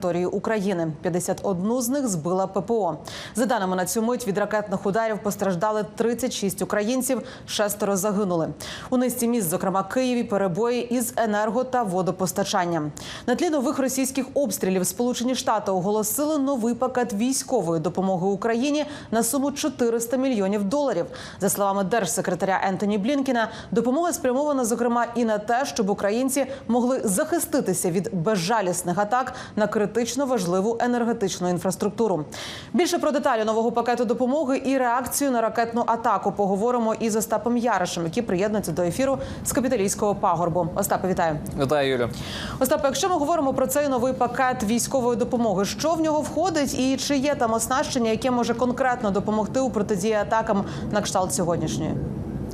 території України. 51 з них збила ППО. За даними на цю мить від ракетних ударів постраждали 36 українців, шестеро загинули. У низці міст, зокрема Києві, перебої із енерго та водопостачанням. На тлі нових російських обстрілів Сполучені Штати оголосили новий пакет військової допомоги Україні на суму 400 мільйонів доларів. За словами держсекретаря Ентоні Блінкіна, допомога спрямована зокрема і на те, щоб українці могли захиститися від безжалісних атак на критично важливу енергетичну інфраструктуру. Більше про деталі нового пакету допомоги і реакцію на ракетну атаку поговоримо із Остапом Яришем, який приєднується до ефіру з капіталійського пагорбу. Остапе, вітаю. Вітаю, Юлю. Остапе, якщо ми говоримо про цей новий пакет військової допомоги, що в нього входить, і чи є там оснащення, яке може конкретно допомогти у протидії атакам на кшталт сьогоднішньої?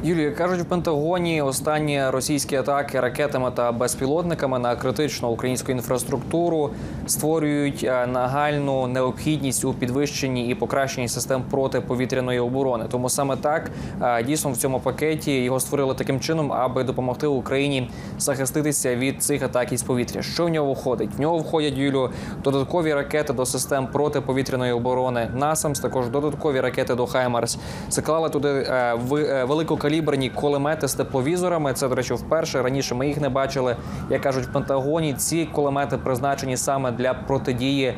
Юлія кажуть, в Пентагоні останні російські атаки ракетами та безпілотниками на критичну українську інфраструктуру створюють е, нагальну необхідність у підвищенні і покращенні систем протиповітряної оборони. Тому саме так е, дійсно в цьому пакеті його створили таким чином, аби допомогти Україні захиститися від цих атак із повітря. Що в нього входить? В нього входять Юлю додаткові ракети до систем протиповітряної оборони НАСАМС, також додаткові ракети до Хаймарс. Заклали туди е, е, великокаліберні кулемети з тепловізорами. Це, до речі, вперше раніше ми їх не бачили. Як кажуть в Пентагоні, ці кулемети призначені саме для протидії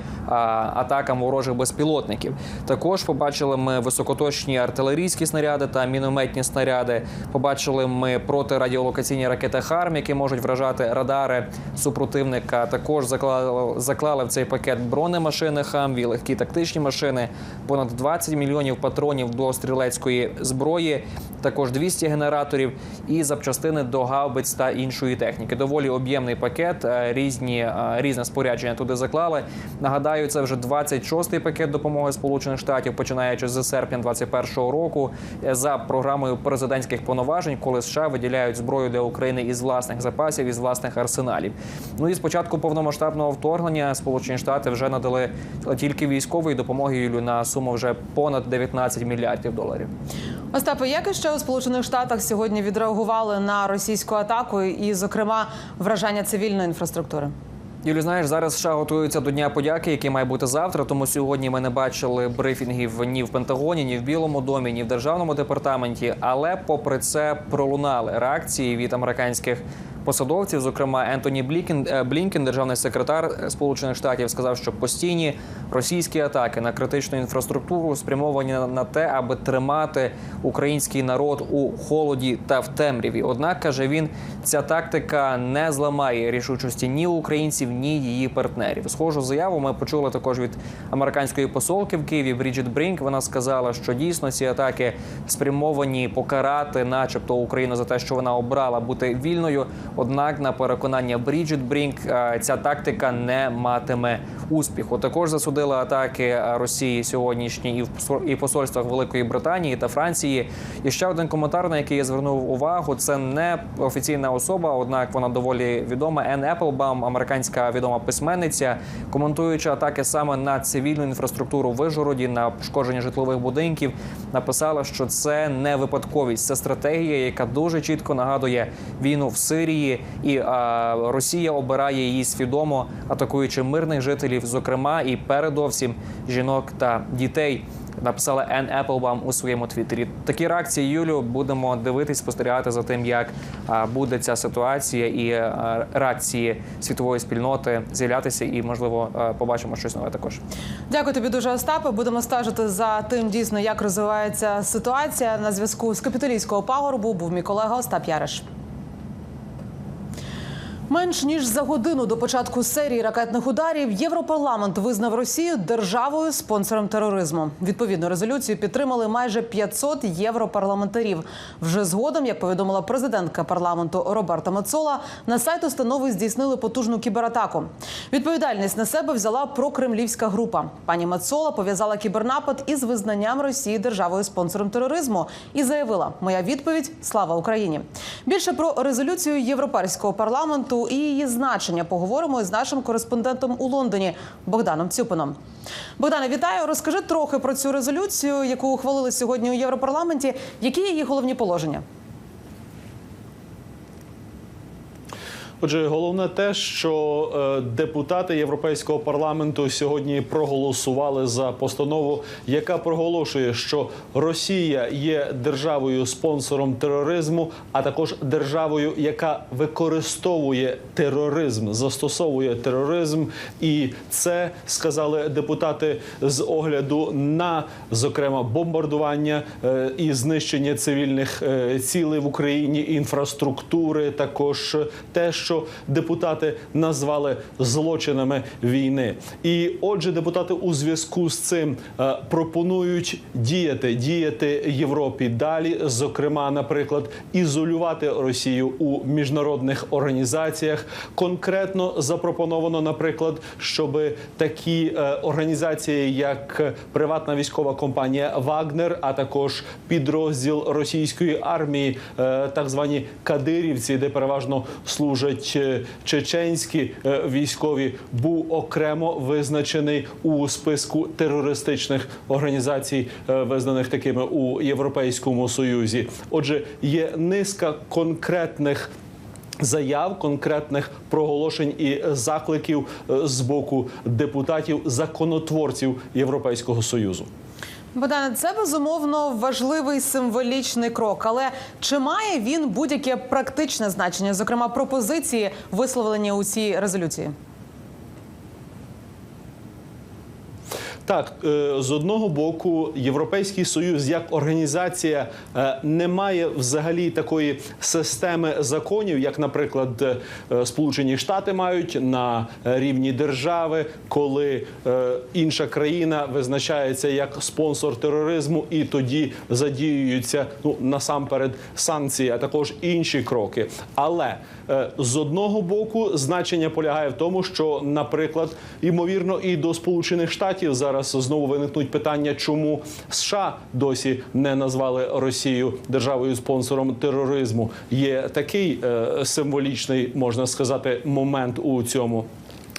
атакам ворожих безпілотників. Також побачили ми високоточні артилерійські снаряди та мінометні снаряди. Побачили ми протирадіолокаційні ракети ХАРМ, які можуть вражати радари супротивника. Також заклали, заклали в цей пакет бронемашини «Хамві», легкі тактичні машини, понад 20 мільйонів патронів до стрілецької зброї, також 200 генераторів і запчастини до гаубиць та іншої техніки. Доволі об'ємний пакет. е, Різні е, різне спорядження туди заклали. Нагадаю, це вже 26-й пакет допомоги Сполучених Штатів, починаючи з серпня 2021 року, е, за програмою президентських повноважень, коли США виділяють зброю для України із власних запасів, із власних арсеналів. Ну і з початку повномасштабного вторгнення Сполучені Штати вже надали тільки військової допомоги Юлю на суму вже понад 19 мільярдів доларів. Остапе, як іще у Сполучених Штатах сьогодні відреагували на російську атаку і, зокрема, вражання цивільної інфраструктури? Юлі, знаєш, зараз США готуються до Дня подяки, який має бути завтра. Тому сьогодні ми не бачили брифінгів ні в Пентагоні, ні в Білому домі, ні в державному департаменті. Але, попри це, пролунали реакції від американських посадовців. Зокрема, Ентоні Блікін, е, Блінкен, державний секретар Сполучених Штатів, сказав, що постійні російські атаки на критичну інфраструктуру спрямовані на- те, аби тримати український народ у холоді та в темряві. Однак каже він, ця тактика не зламає рішучості ні українців, ні її партнерів. Схожу заяву ми почули також від американської посолки в Києві Бріджит Брінк. Вона сказала, що дійсно ці атаки спрямовані покарати, начебто, Україну за те, що вона обрала бути вільною. Однак, на переконання Бріджит Брінк, е, ця тактика не матиме успіху. Також засудила атаки Росії сьогоднішні і в і посольствах Великої Британії та Франції. І ще один коментар, на який я звернув увагу, це не офіційна особа, однак вона доволі відома. Ен Еплбаум, американська відома письменниця, коментуючи атаки саме на цивільну інфраструктуру в Вижгороді, на пошкодження житлових будинків, написала, що це не випадковість, це стратегія, яка дуже чітко нагадує війну в Сирії, і а, Росія обирає її свідомо, атакуючи мирних жителів, зокрема і передовсім жінок та дітей. Написала Ен Еплбам у своєму твіттері. Такі реакції Юлю будемо дивитись, спостерігати за тим, як буде ця ситуація і реакції світової спільноти з'являтися, і можливо побачимо щось нове також. Дякую тобі дуже, Остапе. Будемо стежити за тим, дійсно, як розвивається ситуація на зв'язку з капітолійського пагорбу. Був мій колега Остап Яриш. Менш ніж за годину до початку серії ракетних ударів Європарламент визнав Росію державою спонсором тероризму. Відповідну резолюцію підтримали майже 500 європарламентарів. Вже згодом, як повідомила президентка парламенту Роберта Мецола, на сайт установи здійснили потужну кібератаку. Відповідальність на себе взяла прокремлівська група. Пані Мецола пов'язала кібернапад із визнанням Росії державою спонсором тероризму і заявила: Моя відповідь слава Україні. Більше про резолюцію європейського парламенту і її значення поговоримо із нашим кореспондентом у Лондоні Богданом Цюпином. Богдане, вітаю. Розкажи трохи про цю резолюцію, яку ухвалили сьогодні у Європарламенті. Які її головні положення? Отже, головне те, що е, депутати Європейського парламенту сьогодні проголосували за постанову, яка проголошує, що Росія є державою спонсором тероризму, а також державою, яка використовує тероризм, застосовує тероризм, і це сказали депутати з огляду на зокрема бомбардування е, і знищення цивільних е, цілей в Україні, інфраструктури, також те, що депутати назвали злочинами війни. І отже, депутати у зв'язку з цим е, пропонують діяти, діяти Європі далі, зокрема, наприклад, ізолювати Росію у міжнародних організаціях. Конкретно запропоновано, наприклад, щоб такі е, організації, як приватна військова компанія Вагнер, а також підрозділ російської армії, е, так звані кадирівці, де переважно служать е, чеченські е, військові, був окремо визначений у списку терористичних організацій, е, визнаних такими у Європейському Союзі. Отже, є низка конкретних. Заяв конкретних проголошень і закликів е, з боку депутатів законотворців Європейського союзу. Богдане, це безумовно важливий символічний крок. Але чи має він будь-яке практичне значення, зокрема пропозиції, висловлені у цій резолюції? Так, е, з одного боку, Європейський Союз як організація е, не має взагалі такої системи законів, як, наприклад, е, Сполучені Штати мають на рівні держави, коли інша країна визначається як спонсор тероризму, і тоді задіюються ну насамперед санкції, а також інші кроки. Але з одного боку значення полягає в тому, що, наприклад, ймовірно, і до Сполучених Штатів зараз знову виникнуть питання, чому США досі не назвали Росію державою спонсором тероризму. Є такий е, символічний, можна сказати, момент у цьому.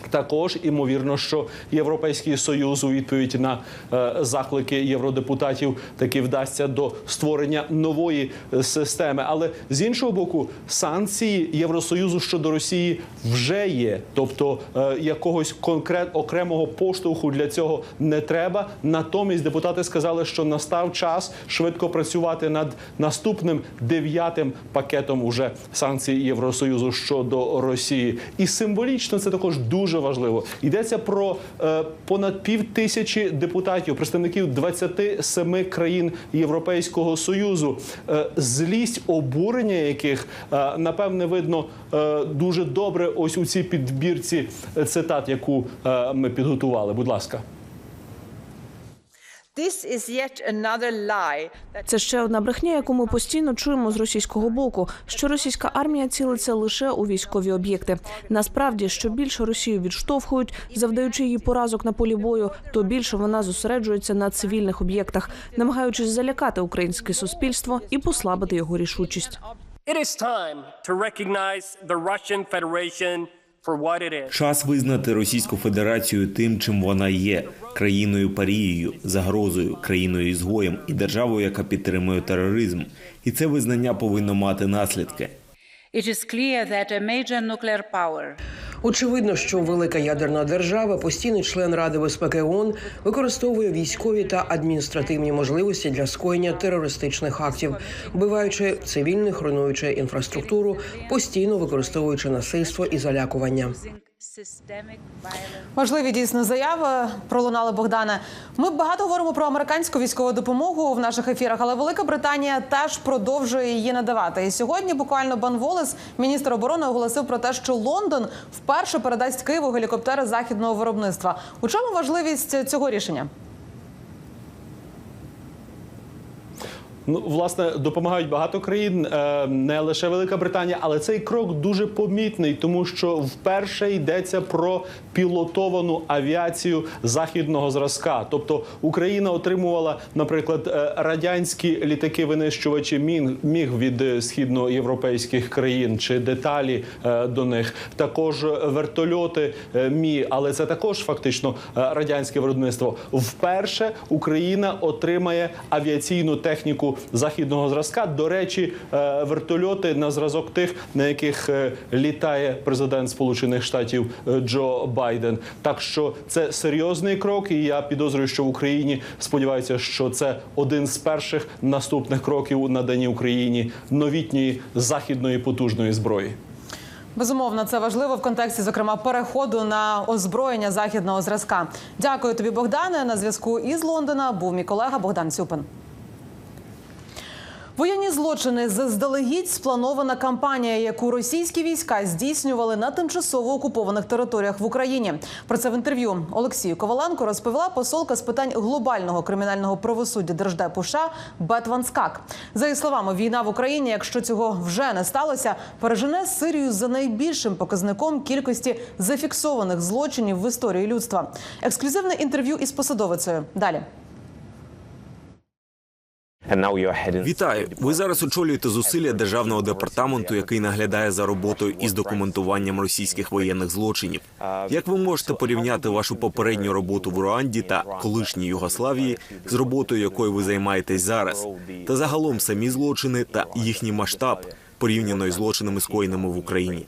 Також імовірно, що Європейський союз у відповідь на е, заклики євродепутатів таки вдасться до створення нової е, системи. Але з іншого боку, санкції Євросоюзу щодо Росії вже є, тобто е, якогось конкрет окремого поштовху для цього не треба. Натомість депутати сказали, що настав час швидко працювати над наступним дев'ятим пакетом уже санкцій Євросоюзу щодо Росії. І символічно це також дуже важливо. Йдеться про е, понад пів тисячі депутатів, представників 27 країн Європейського союзу, е, злість обурення яких е, напевне видно е, дуже добре. Ось у цій підбірці цитат, яку е, ми підготували. Будь ласка. This is yet another lie that Це ще одна брехня, яку ми постійно чуємо з російського боку, що російська армія цілиться лише у військові об'єкти. Насправді, що більше Росію відштовхують, завдаючи їй поразок на полі бою, то більше вона зосереджується на цивільних об'єктах, намагаючись залякати українське суспільство і послабити його рішучість. It is time to recognize the Russian Federation Час визнати Російську Федерацію тим, чим вона є країною парією, загрозою, країною ізгоєм і державою, яка підтримує тероризм. І це визнання повинно мати наслідки. It is clear that a major nuclear power Очевидно, що велика ядерна держава, постійний член Ради безпеки ООН, використовує військові та адміністративні можливості для скоєння терористичних актів, вбиваючи цивільних, руйнуючи інфраструктуру, постійно використовуючи насильство і залякування. Важливі дійсно заяви пролунали Богдане. Ми багато говоримо про американську військову допомогу в наших ефірах, але Велика Британія теж продовжує її надавати. І сьогодні буквально Бан Волес, міністр оборони, оголосив про те, що Лондон вперше передасть Києву гелікоптери західного виробництва. У чому важливість цього рішення? Ну, власне, допомагають багато країн, е, не лише Велика Британія, але цей крок дуже помітний, тому що вперше йдеться про пілотовану авіацію західного зразка. Тобто Україна отримувала, наприклад, е, радянські літаки винищувачі мін міг від е, східноєвропейських країн чи деталі е, до них. Також вертольоти мі, але це також фактично радянське виробництво. Вперше Україна отримає авіаційну техніку західного зразка. До речі, вертольоти на зразок тих, на яких літає президент Сполучених Штатів Джо Байден. Так що це серйозний крок, і я підозрюю, що в Україні сподіваються, що це один з перших наступних кроків у наданні Україні новітньої західної потужної зброї. Безумовно, це важливо в контексті, зокрема, переходу на озброєння західного зразка. Дякую тобі, Богдане. На зв'язку із Лондона був мій колега Богдан Цюпин. Воєнні злочини заздалегідь спланована кампанія, яку російські війська здійснювали на тимчасово окупованих територіях в Україні. Про це в інтерв'ю Олексію Коваленко розповіла посолка з питань глобального кримінального правосуддя Держдепу США Бет Ван Скак. За її словами, війна в Україні, якщо цього вже не сталося, пережене Сирію за найбільшим показником кількості зафіксованих злочинів в історії людства. Ексклюзивне інтерв'ю із посадовицею. Далі. Вітаю. Ви зараз очолюєте зусилля державного департаменту, який наглядає за роботою із документуванням російських воєнних злочинів. Як ви можете порівняти вашу попередню роботу в Руанді та колишній Югославії з роботою, якою ви займаєтесь зараз, та загалом самі злочини та їхній масштаб порівняно із злочинами скоєними в Україні?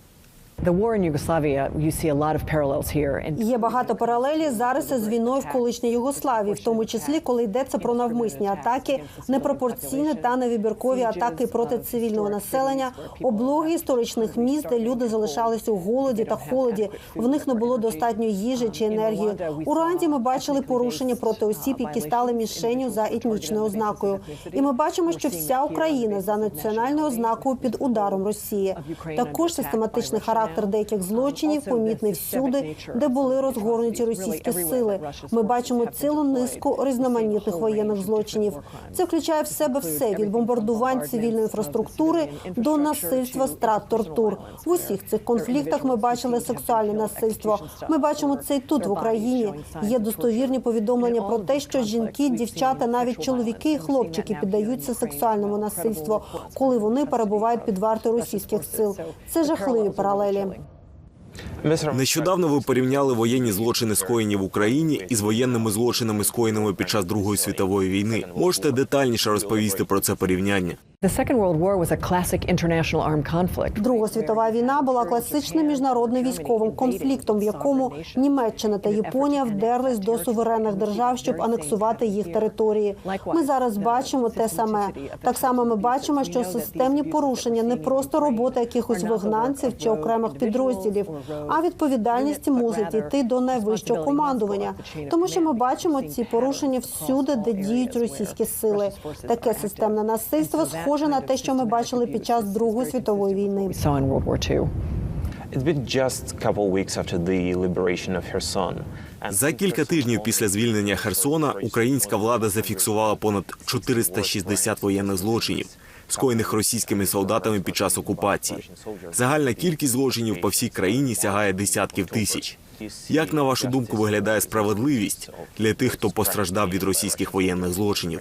Є багато паралелі зараз із війною в колишній Югославії, в тому числі коли йдеться про навмисні атаки, непропорційні та невибіркові атаки проти цивільного населення, облоги історичних міст, де люди залишалися у голоді та холоді. В них не було достатньо їжі чи енергії. У Руанді ми бачили порушення проти осіб, які стали мішенню за етнічною ознакою. І ми бачимо, що вся Україна за національною ознакою під ударом Росії. Також систематичний характер деяких злочинів помітний всюди, де були розгорнуті російські сили. Ми бачимо цілу низку різноманітних воєнних злочинів. Це включає в себе все від бомбардувань цивільної інфраструктури до насильства, страт, тортур. В усіх цих конфліктах ми бачили сексуальне насильство. Ми бачимо це й тут в Україні. Є достовірні повідомлення про те, що жінки, дівчата, навіть чоловіки і хлопчики піддаються сексуальному насильству, коли вони перебувають під вартою російських сил. Це жахливі паралелі. Нещодавно ви порівняли воєнні злочини скоєні в Україні із воєнними злочинами, скоєними під час Другої світової війни. Можете детальніше розповісти про це порівняння? Друга світова війна була класичним міжнародним військовим конфліктом, в якому Німеччина та Японія вдерлись до суверенних держав, щоб анексувати їх території. Ми зараз бачимо те саме. Так само ми бачимо, що системні порушення не просто робота якихось вигнанців чи окремих підрозділів, а відповідальність мусить йти до найвищого командування. Тому що ми бачимо ці порушення всюди, де діють російські сили. Таке системне насильство схоже на те, що ми бачили під час Другої світової війни. За кілька тижнів після звільнення Херсона українська влада зафіксувала понад 460 воєнних злочинів, скоєних російськими солдатами під час окупації. Загальна кількість злочинів по всій країні сягає десятків тисяч. Як на вашу думку виглядає справедливість для тих, хто постраждав від російських воєнних злочинів?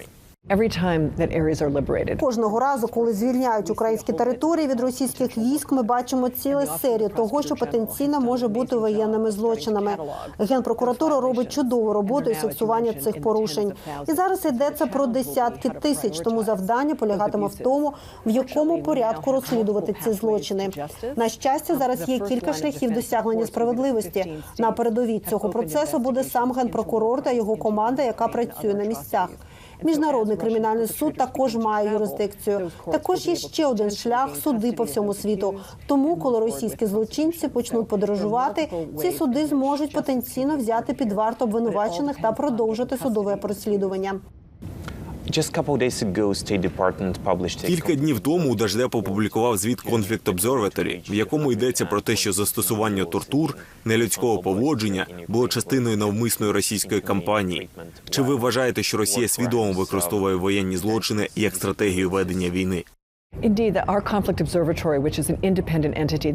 Кожного разу, коли звільняють українські території від російських військ, ми бачимо цілу серію того, що потенційно може бути воєнними злочинами. Генпрокуратура робить чудову роботу із фіксування цих порушень. І зараз йдеться про десятки тисяч. Тому завдання полягатиме в тому, в якому порядку розслідувати ці злочини. На щастя, зараз є кілька шляхів досягнення справедливості. На передовій цього процесу буде сам генпрокурор та його команда, яка працює на місцях. Міжнародний кримінальний суд також має юрисдикцію. Також є ще один шлях суди по всьому світу. Тому, коли російські злочинці почнуть подорожувати, ці суди зможуть потенційно взяти під варту обвинувачених та продовжити судове розслідування. Кілька днів тому Держдеп опублікував звіт Conflict Observatory, в якому йдеться про те, що застосування тортур, нелюдського поводження було частиною навмисної російської кампанії. Чи ви вважаєте, що Росія свідомо використовує воєнні злочини як стратегію ведення війни?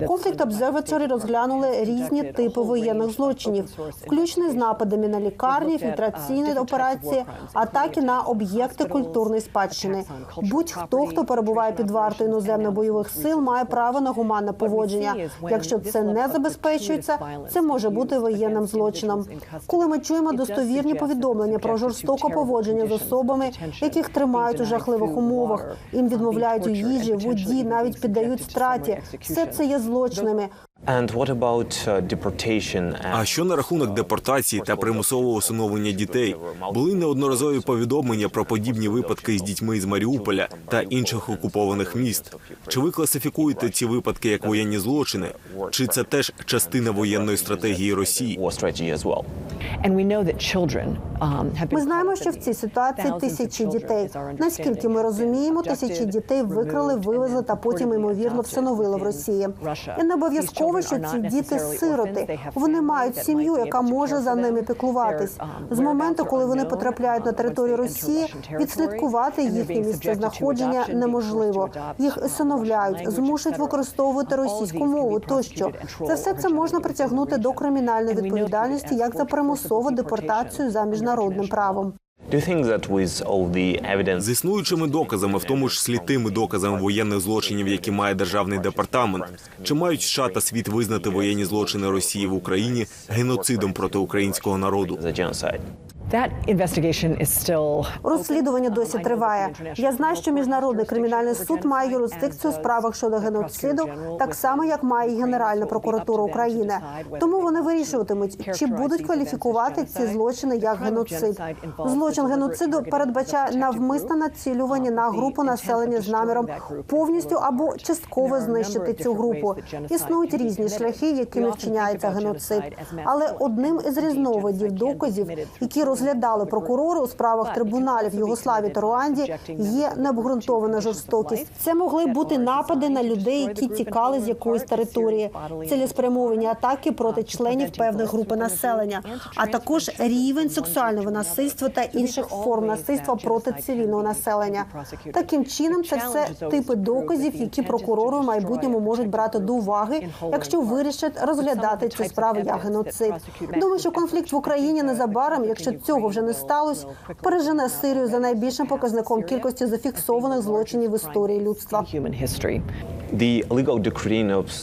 Конфлікт Обзерваторі розглянули різні типи воєнних злочинів, включно з нападами на лікарні, фільтраційні операції, атаки на об'єкти культурної спадщини. Будь-хто, хто перебуває під вартою іноземних бойових сил, має право на гуманне поводження. Якщо це не забезпечується, це може бути воєнним злочином. Коли ми чуємо достовірні повідомлення про жорстоке поводження з особами, яких тримають у жахливих умовах, їм відмовляють їжі, воді, навіть піддають страті. Все це є злочинами. And what about uh, А що на рахунок депортації та примусового усиновлення дітей? Були неодноразові повідомлення про подібні випадки з дітьми з Маріуполя та інших окупованих міст. Чи ви класифікуєте ці випадки як воєнні злочини? Чи це теж частина воєнної стратегії Росії? war strategy as well? and we know that children um, have been Ми знаємо, що в цій ситуації тисячі дітей. Наскільки ми розуміємо, тисячі дітей викрали, вивезли та потім ймовірно всиновили в Росії. І не обов'язково, These що ці діти сироти. Вони мають сім'ю, яка може за ними піклуватись. Um, З моменту, коли вони потрапляють на um, територію Росії, відслідкувати їхнє місце знаходження неможливо. Їх um, усиновляють, змушують використовувати російську мову тощо. Це все це можна притягнути до кримінальної відповідальності як за примусову депортацію за міжнародним правом. З існуючими доказами, в тому числі тими доказами воєнних злочинів, які має державний департамент, чи мають США та світ визнати воєнні злочини Росії в Україні геноцидом проти українського народу? Розслідування досі триває. Я знаю, що міжнародний кримінальний суд має юрисдикцію у справах щодо геноциду, так само як має і Генеральна прокуратура України. Тому вони вирішуватимуть, чи будуть кваліфікувати ці злочини як геноцид. Злочин геноциду передбачає навмисне націлювання на групу населення з наміром повністю або частково знищити цю групу. Існують різні шляхи, якими вчиняється геноцид. Але одним із різновидів доказів, які розглядали прокурори у справах трибуналів Югославії та Руанді, є необґрунтована жорстокість. Це могли бути напади на людей, які тікали з якоїсь території, цілеспрямовані атаки проти членів певних групи населення, а також рівень сексуального насильства та інших форм насильства проти цивільного населення. Таким чином, це все типи доказів, які прокурори в майбутньому можуть брати до уваги, якщо вирішать розглядати ці справи як геноцид. Думаю, що конфлікт в Україні незабаром, якщо цього вже не сталося, пережене Сирію за найбільшим показником кількості зафіксованих злочинів в історії людства.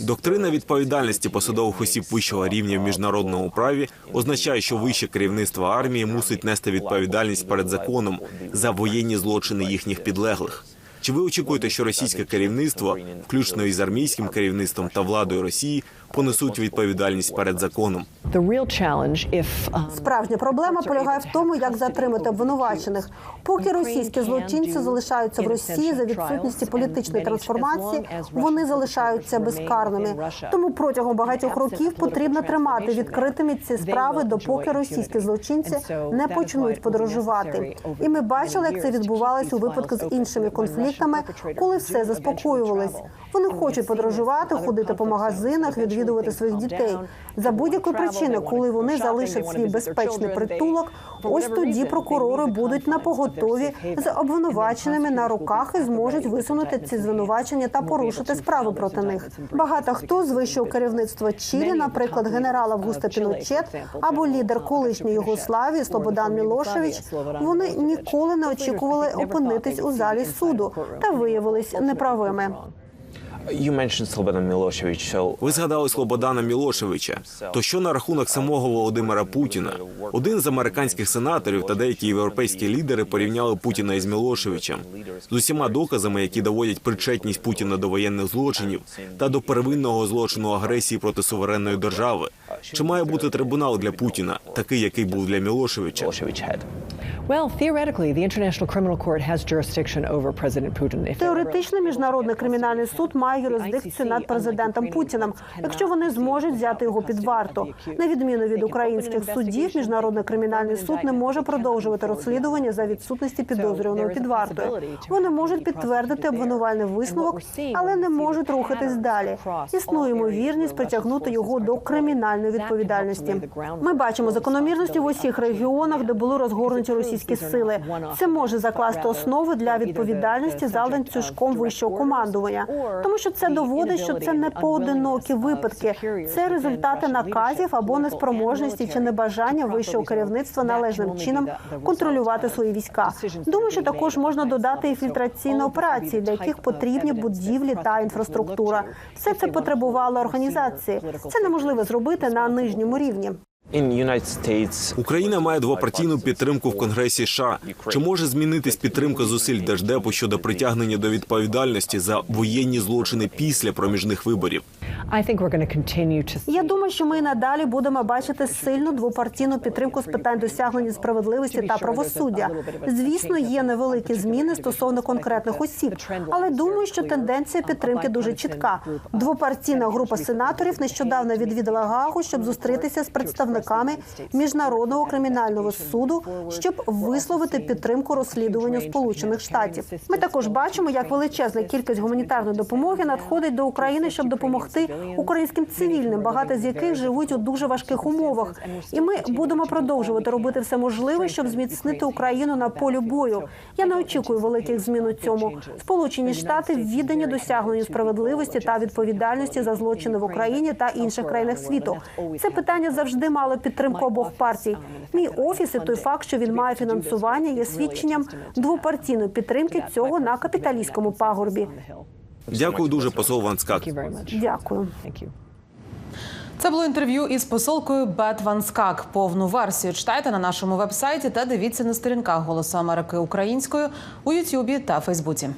Доктрина відповідальності посадових осіб вищого рівня в міжнародному праві означає, що вище керівництво армії мусить нести відповідальність перед законом за воєнні злочини їхніх підлеглих. Чи ви очікуєте, що російське керівництво, включно із армійським керівництвом та владою Росії, понесуть відповідальність перед законом? Um, Справжня проблема полягає в тому, як затримати обвинувачених. Поки російські злочинці залишаються в Росії за відсутності політичної трансформації, вони залишаються безкарними. Тому протягом багатьох років потрібно тримати відкритими ці справи, допоки російські злочинці не почнуть подорожувати. І ми бачили, як це відбувалося у випадку з іншими конфліктами, коли все заспокоювалось. Вони хочуть подорожувати, ходити по магазинах, відвідувати своїх дітей. за будь-якої причини, коли вони залишать свій безпечний притулок. Ось тоді прокурори будуть на поготові з обвинуваченими на руках і зможуть висунути ці звинувачення та порушити справи проти них. Багато хто з вищого керівництва Чилі, наприклад, генерал Августа Піночет або лідер колишньої Югославії Слободан Мілошевич, вони ніколи не очікували опинитись у залі суду. та виявились неправими. You mentioned Slobodan Milosevic, so Ви згадали Слободана Мілошевича. То що на рахунок самого Володимира Путіна? Один з американських сенаторів та деякі європейські лідери порівняли Путіна із Мілошевичем з усіма доказами, які доводять причетність Путіна до воєнних злочинів та до первинного злочину агресії проти суверенної держави. Чи має бути трибунал для Путіна, такий, який був для Мілошевича? Well, theoretically, the International Criminal Court has jurisdiction over President Putin. Теоретично міжнародний кримінальний суд має юрисдикцію над президентом Путіним, якщо вони зможуть взяти його під варту. На відміну від українських судів, міжнародний кримінальний суд не може продовжувати розслідування за відсутності підозрюваного під вартою. Вони можуть підтвердити обвинувальний висновок, але не можуть рухатись далі. Існує ймовірність притягнути його до кримінальної відповідальності. Ми бачимо закономірності в усіх регіонах, де були розгорнуті російські сили. Це може закласти основу для відповідальності за ланцюжком вищого командування, тому що це доводить, що це не поодинокі випадки, це результати наказів або неспроможності чи небажання вищого керівництва належним чином контролювати свої війська. Думаю, що також можна додати і фільтраційні операції, для яких потрібні будівлі та інфраструктура. Все це потребувало організації. Це неможливо зробити на нижньому рівні. In Україна має двопартійну підтримку в Конгресі. США. чи може змінитись підтримка зусиль держдепу щодо притягнення до відповідальності за воєнні злочини після проміжних виборів? I think we're going to continue to Я думаю, що ми надалі будемо бачити сильну двопартійну підтримку з питань досягнення справедливості та правосуддя. Звісно, є невеликі зміни стосовно конкретних осіб, але думаю, що тенденція підтримки дуже чітка. Двопартійна група сенаторів нещодавно відвідала Гаагу, щоб зустрітися з представниками міжнародного кримінального суду, щоб висловити підтримку розслідуванню Сполучених Штатів. Ми також бачимо, як величезна кількість гуманітарної допомоги надходить до України, щоб допомогти українським цивільним, багато з яких живуть у дуже важких умовах. І ми будемо продовжувати робити все можливе, щоб зміцнити Україну на полі бою. Я не очікую великих змін у цьому. Сполучені Штати віддані досягненню справедливості та відповідальності за злочини в Україні та інших країнах світу. Це питання завжди мало підтримку обох партій. Мій офіс і той факт, що він має фінансування, є свідченням двопартійної підтримки цього на капіталістському пагорбі. Дякую дуже, посол Ван Скак. Дякую. Це було інтерв'ю із посолкою Бет Ван Скак. Повну версію читайте на нашому вебсайті та дивіться на сторінках Голосу Америки українською у Ютубі та Фейсбуці.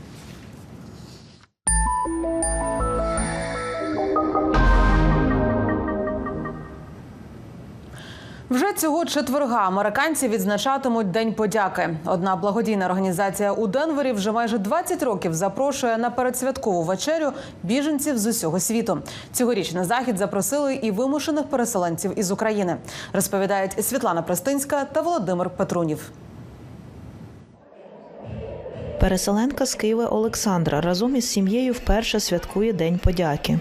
Вже цього четверга американці відзначатимуть День подяки. Одна благодійна організація у Денвері вже майже 20 років запрошує на передсвяткову вечерю біженців з усього світу. Цьогоріч на захід запросили і вимушених переселенців із України. Розповідають Світлана Престинська та Володимир Петрунів. Переселенка з Києва Олександра разом із сім'єю вперше святкує День подяки.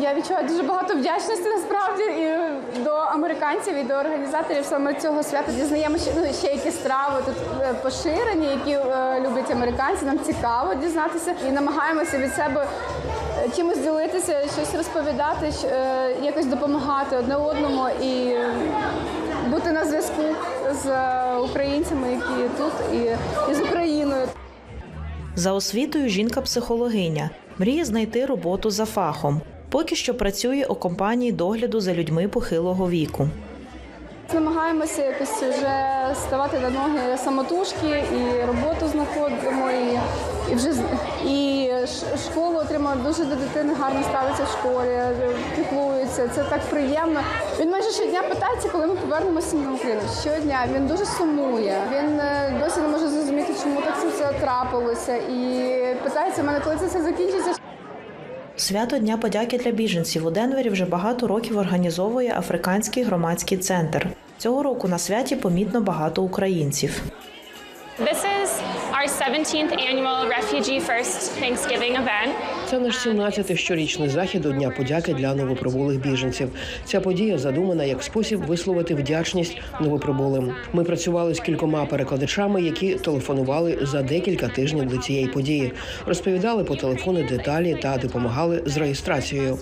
Я відчуваю дуже багато вдячності насправді і до американців, і до організаторів саме цього свята дізнаємося ну, ще які страви тут е, поширені, які е, люблять американці. Нам цікаво дізнатися і намагаємося від себе е, чимось ділитися, щось розповідати, е, якось допомагати одне одному і бути на зв'язку з е, українцями, які тут, і, і з Україною. За освітою жінка психологиня. Мріє знайти роботу за фахом. Поки що працює у компанії догляду за людьми похилого віку. Намагаємося якось вже ставати на ноги самотужки і роботу знаходимо, і, і вже і школу отримує дуже до дитини гарно ставиться в школі, піклується. Це так приємно. Він майже щодня питається, коли ми повернемося на Україну. Щодня він дуже сумує. Він е, досі не може зрозуміти, чому так це все трапилося, і питається мене, коли це все закінчиться. Свято Дня подяки для біженців у Денвері вже багато років організовує Африканський громадський центр. Цього року на святі помітно багато українців. This is our 17th annual Refugee First Thanksgiving event. Це наш 17-й щорічний захід до Дня подяки для новоприбулих біженців. Ця подія задумана як спосіб висловити вдячність новоприбулим. Ми працювали з кількома перекладачами, які телефонували за декілька тижнів до цієї події, розповідали по телефону деталі та допомагали з реєстрацією.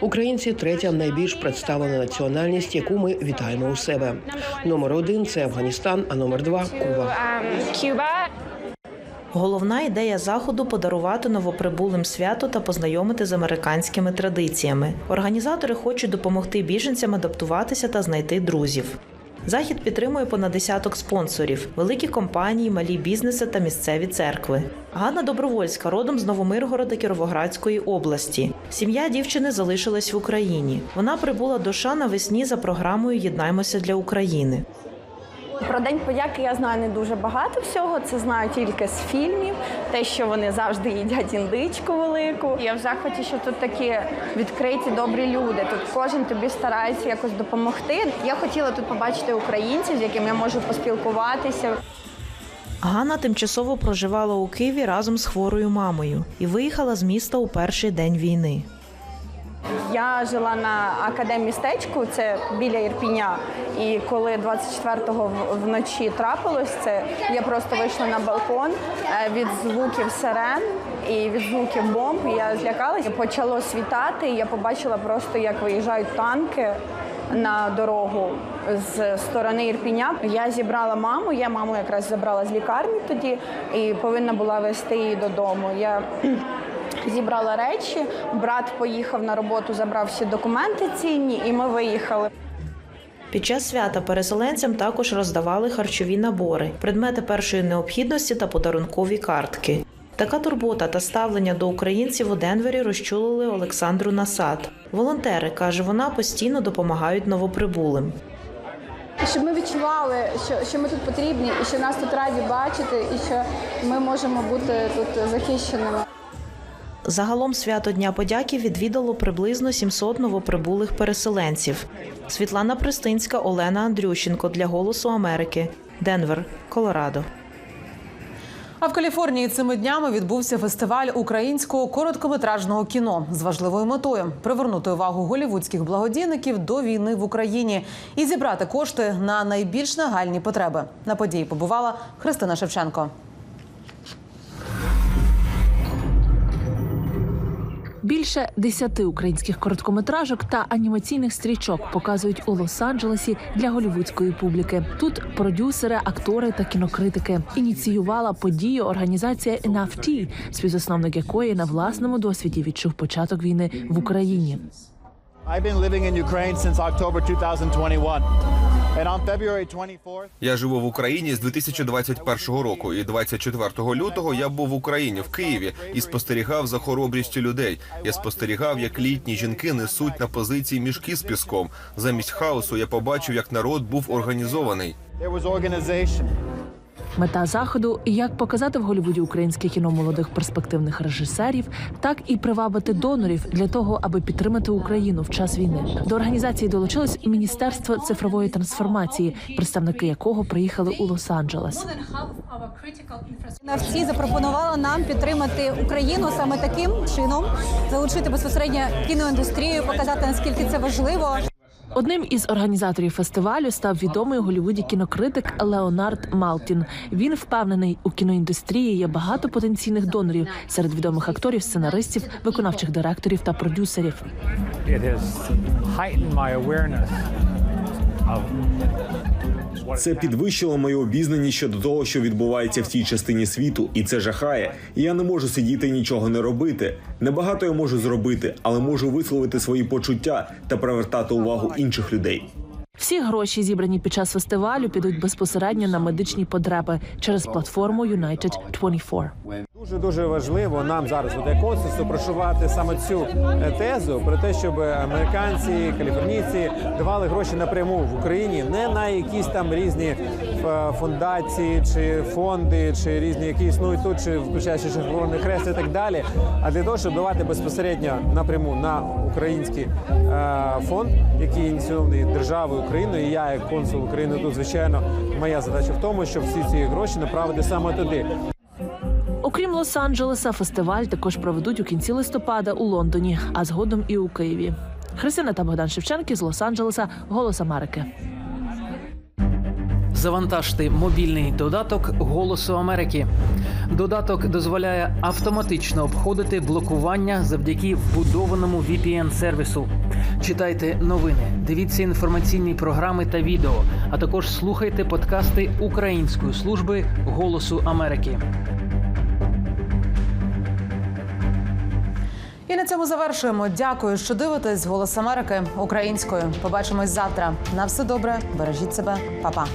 Українці третя найбільш представлена національність, яку ми вітаємо у себе. Номер один це Афганістан, а номер два Куба. Cuba. Головна ідея заходу подарувати новоприбулим свято та познайомити з американськими традиціями. Організатори хочуть допомогти біженцям адаптуватися та знайти друзів. Захід підтримує понад десяток спонсорів, великі компанії, малі бізнеси та місцеві церкви. Ганна Добровольська родом з Новомиргорода Кіровоградської області. Сім'я дівчини залишилась в Україні. Вона прибула до США навесні за програмою Єднаймося для України. Про день подяки я знаю не дуже багато всього. Це знаю тільки з фільмів, те, що вони завжди їдять індичку велику. Я в захваті, що тут такі відкриті добрі люди. Тут кожен тобі старається якось допомогти. Я хотіла тут побачити українців, з якими я можу поспілкуватися. Ганна тимчасово проживала у Києві разом з хворою мамою і виїхала з міста у перший день війни. Я жила на академмістечку, це біля Ірпіня. І коли 24-го вночі трапилось це, я просто вийшла на балкон е, від звуків сирен і від звуків бомб. Я злякалася. Почало світати. І я побачила просто, як виїжджають танки на дорогу з сторони Ірпіня. Я зібрала маму. Я маму якраз забрала з лікарні тоді і повинна була везти її додому. Я Зібрала речі, брат поїхав на роботу, забрав всі документи цінні, і ми виїхали. Під час свята переселенцям також роздавали харчові набори, предмети першої необхідності та подарункові картки. Така турбота та ставлення до українців у Денвері розчулили Олександру Насад. Волонтери каже, вона постійно допомагають новоприбулим. Щоб ми відчували, що, що ми тут потрібні, і що нас тут раді бачити, і що ми можемо бути тут захищеними. Загалом свято Дня подяки відвідало приблизно 700 новоприбулих переселенців. Світлана Пристинська, Олена Андрющенко для Голосу Америки. Денвер, Колорадо. А в Каліфорнії цими днями відбувся фестиваль українського короткометражного кіно з важливою метою привернути увагу голівудських благодійників до війни в Україні і зібрати кошти на найбільш нагальні потреби. На події побувала Христина Шевченко. Більше десяти українських короткометражок та анімаційних стрічок показують у Лос-Анджелесі для голівудської публіки. Тут продюсери, актори та кінокритики ініціювала подію організація NFT, співзасновник якої на власному досвіді відчув початок війни в Україні. Я живу в Україні з 2021 року, і 24 лютого я був в Україні в Києві і спостерігав за хоробрістю людей. Я спостерігав, як літні жінки несуть на позиції мішки з піском. Замість хаосу я побачив, як народ був організований. Мета заходу як показати в Голлівуді українське кіно молодих перспективних режисерів, так і привабити донорів для того, аби підтримати Україну в час війни. До організації долучилось Міністерство цифрової трансформації, представники якого приїхали у Лос-Анджелес. Навці запропонувала нам підтримати Україну саме таким чином, залучити безпосередньо кіноіндустрію, показати наскільки це важливо. Одним із організаторів фестивалю став відомий у Голлівуді кінокритик Леонард Малтін. Він впевнений, у кіноіндустрії є багато потенційних донорів серед відомих акторів, сценаристів, виконавчих директорів та продюсерів. It has heightened my awareness of Це підвищило мою обізнаність щодо того, що відбувається в цій частині світу, і це жахає. Я не можу сидіти і нічого не робити. Небагато я можу зробити, але можу висловити свої почуття та привертати увагу інших людей. Всі гроші, зібрані під час фестивалю, підуть безпосередньо на медичні потреби через платформу United 24. Дуже дуже важливо нам зараз у консульству прошувати саме цю е, тезу про те, щоб американці, каліфорнійці давали гроші напряму в Україні, не на якісь там різні е, фундації чи фонди, чи різні, які існують тут, чи включаючи Червоний Хрест і так далі. А для того, щоб давати безпосередньо напряму на український е, фонд, який ініційований державою Україною. І я, як консул України, тут звичайно моя задача в тому, щоб всі ці гроші направити саме туди. Окрім Лос-Анджелеса, фестиваль також проведуть у кінці листопада у Лондоні, а згодом і у Києві. Христина та Богдан Шевченки з Лос-Анджелеса, Голос Америки. Завантажте мобільний додаток Голосу Америки. Додаток дозволяє автоматично обходити блокування завдяки вбудованому VPN-сервісу. Читайте новини, дивіться інформаційні програми та відео, а також слухайте подкасти Української служби Голосу Америки. І на цьому завершуємо. Дякую, що дивитесь. Голос Америки українською. Побачимось завтра. На все добре. Бережіть себе, Па-па.